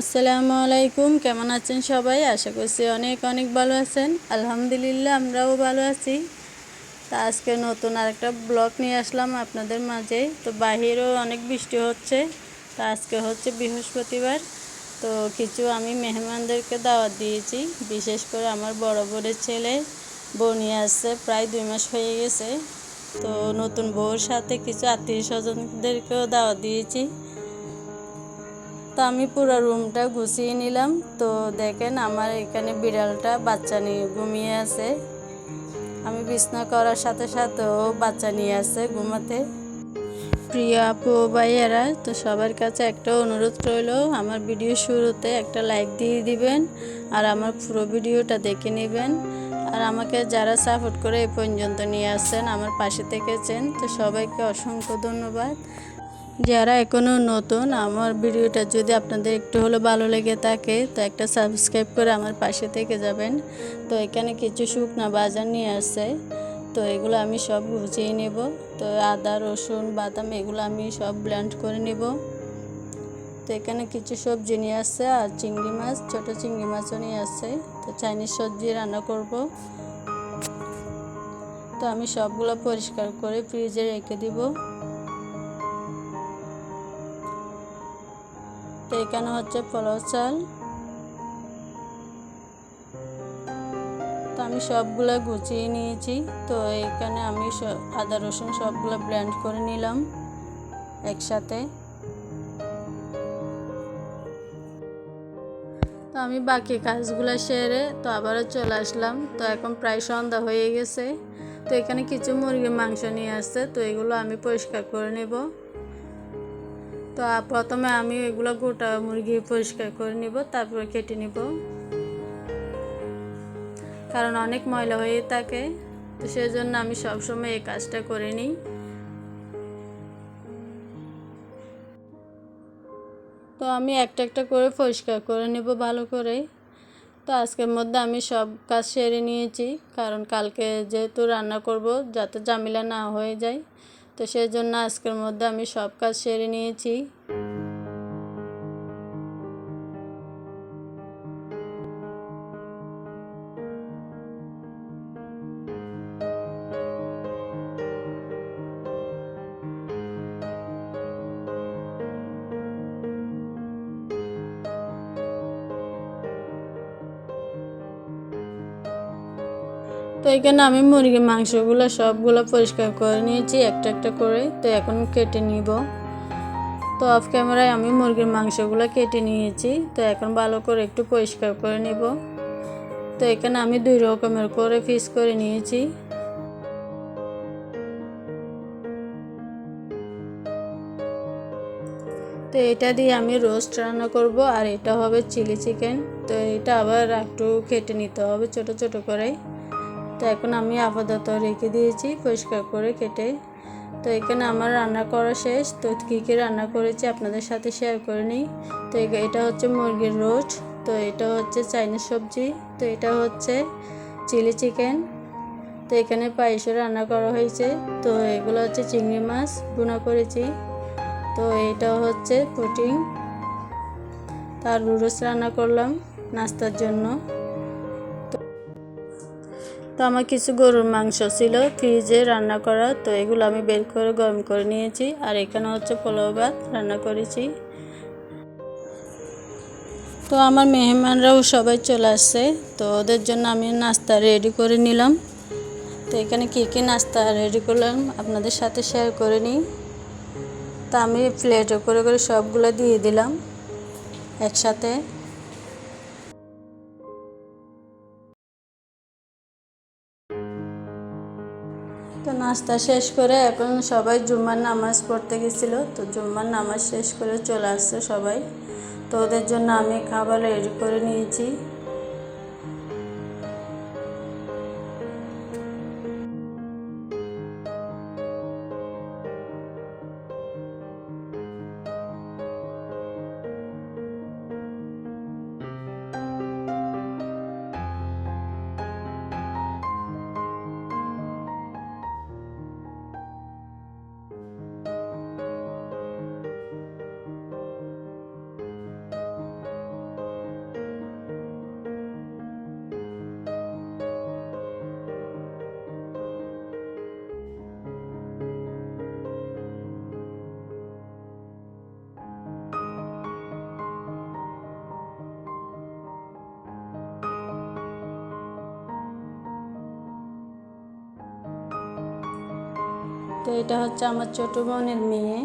আসসালামু আলাইকুম, কেমন আছেন সবাই? আশা করছি অনেক অনেক ভালো আছেন। আলহামদুলিল্লাহ আমরাও ভালো আছি। তা আজকে নতুন আরেকটা ব্লগ নিয়ে আসলাম আপনাদের মাঝে। তো বাহিরেও অনেক বৃষ্টি হচ্ছে। তা আজকে হচ্ছে বৃহস্পতিবার। তো কিছু আমি মেহমানদেরকে দাওয়াত দিয়েছি। বিশেষ করে আমার বড় বোনের ছেলে বনি আসছে প্রায় দুই মাস হয়ে গেছে। তো নতুন বউর সাথে কিছু আত্মীয় স্বজনদেরকেও দাওয়াত দিয়েছি। তো আমি পুরো রুমটা গুছিয়ে নিলাম। তো দেখেন আমার এখানে বিড়ালটা বাচ্চা নিয়ে ঘুমিয়ে আছে। আমি বিছনা করার সাথে সাথে ও বাচ্চা নিয়ে আসে ঘুমাতে। প্রিয় আপু ভাইয়ারা, তো সবার কাছে একটা অনুরোধ রইল, আমার ভিডিও শুরুতে একটা লাইক দিয়ে দিবেন আর আমার পুরো ভিডিওটা দেখে নেবেন। আর আমাকে যারা সাপোর্ট করে এই পর্যন্ত নিয়ে আসছেন, আমার পাশে থেকেছেন, তো সবাইকে অসংখ্য ধন্যবাদ। যারা এখনও নতুন, আমার ভিডিওটা যদি আপনাদের একটু হলেও ভালো লেগে থাকে, তো একটা সাবস্ক্রাইব করে আমার পাশে থেকে যাবেন। তো এখানে কিছু শুকনা বাজার নিয়ে আসছে। তো এগুলো আমি সব গুছিয়ে নেব। তো আদা, রসুন, বাদাম এগুলো আমি সব ব্ল্যান্ড করে নেব। তো এখানে কিছু সবজি নিয়ে আসছে আর চিংড়ি মাছ, ছোট চিংড়ি মাছও নিয়ে আসছে। তো চাইনিজ সবজি রান্না করব। তো আমি সবগুলো পরিষ্কার করে ফ্রিজে রেখে দিব। তো এখানে হচ্ছে পোলাও চাল। তো আমি সবগুলো গুছিয়ে নিয়েছি। তো এখানে আমি আদা, রসুন সবগুলো ব্লেন্ড করে নিলাম একসাথে। তো আমি বাকি কাজগুলো সেরে তো আবারও চলে আসলাম। তো এখন প্রায় সন্ধ্যা হয়ে গেছে। তো এখানে কিছু মুরগির মাংস নিয়ে আসছে। তো এগুলো আমি পরিষ্কার করে নেব। তো প্রথমে আমি এগুলো গোটা মুরগি পরিষ্কার করে নিব, তারপরে কেটে নিব। কারণ অনেক ময়লা হয়ে থাকে, তো সেজন্য আমি সবসময় এই কাজটা করে নিই। তো আমি একটা একটা করে পরিষ্কার করে নেব ভালো করে। তো আজকের মধ্যে আমি সব কাজ সেরে নিয়েছি, কারণ কালকে যেহেতু রান্না করব, যাতে জামিলা না হয়ে যায়। তো সেই জন্য আজকের মধ্যে আমি সব কাজ সেরে নিয়েছি। তো এখানে আমি মুরগির মাংসগুলো সবগুলো পরিষ্কার করে নিয়েছি, একটা একটা করে। তো এখন কেটে নিব। তো অফ ক্যামেরায় আমি মুরগির মাংসগুলো কেটে নিয়েছি। তো এখন ভালো করে একটু পরিষ্কার করে নিব। তো এখানে আমি দুই রকমের করে ফিস করে নিয়েছি। তো এটা দিয়ে আমি রোস্ট রান্না করব, আর এটা হবে চিলি চিকেন তো এটা আবার একটু কেটে নিতে হবে ছোট ছোট করে। তো এখন আমি আপাতত রেখে দিয়েছি, পরিষ্কার করে কেটে। তো এখানে আমার রান্না করা শেষ। তো কী কী রান্না করেছি আপনাদের সাথে শেয়ার করে নিই। তো এটা হচ্ছে মুরগির রোস্ট, তো এটা হচ্ছে চাইনিজ সবজি, তো এটা হচ্ছে চিলি চিকেন। তো এখানে পায়েসও রান্না করা হয়েছে। তো এগুলো হচ্ছে চিংড়ি মাছ বুনা করেছি। তো এটা হচ্ছে পুটিং তার রুডস রান্না করলাম নাস্তার জন্য। তো আমার কিছু গরুর মাংস ছিল, ফ্রিজে রান্না করা, তো এগুলো আমি বের করে গরম করে নিয়েছি। আর এখানে হচ্ছে পোলাও ভাত রান্না করেছি। তো আমার মেহমানরাও সবাই চলে আসছে, তো ওদের জন্য আমি নাস্তা রেডি করে নিলাম। তো এখানে কী কী নাস্তা রেডি করলাম, আপনাদের সাথে শেয়ার করে নিই। তা আমি প্লেটে করে করে সবগুলো দিয়ে দিলাম একসাথে। নাস্তা শেষ করে এখন সবাই জুম্মার নামাজ পড়তে গেছিল, তো জুম্মার নামাজ শেষ করে চলে আসছে সবাই। তো ওদের জন্য আমি খাবার রেডি করে নিয়েছি। তো এটা হচ্ছে আমার ছোট বোনের মেয়ে।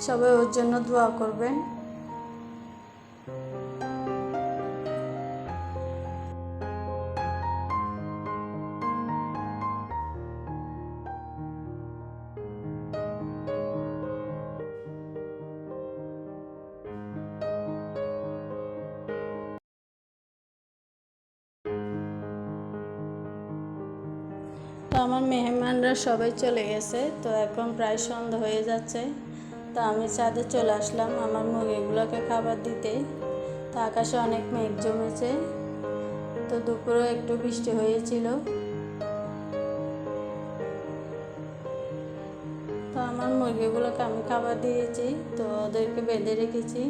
সবাই ওর জন্য দোয়া করবেন। তো আমার মেহমানরা সবাই চলে গেছে, তো এখন প্রায় সন্ধ্যা হয়ে যাচ্ছে। তো আমি ছাদে চলে আসলাম আমার মুরগিগুলোকে খাবার দিতে। তো আকাশে অনেক মেঘ জমেছে, তো দুপুরে একটু বৃষ্টি হয়েছিল। তো আমার মুরগিগুলোকে আমি খাবার দিয়েছি, তো ওদেরকে বেঁধে রেখেছি।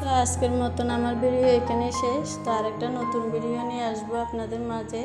তো আজকের মতন আমার ভিডিও এখানে শেষ। তো আরেকটা নতুন ভিডিও নিয়ে আসব আপনাদের মাঝে।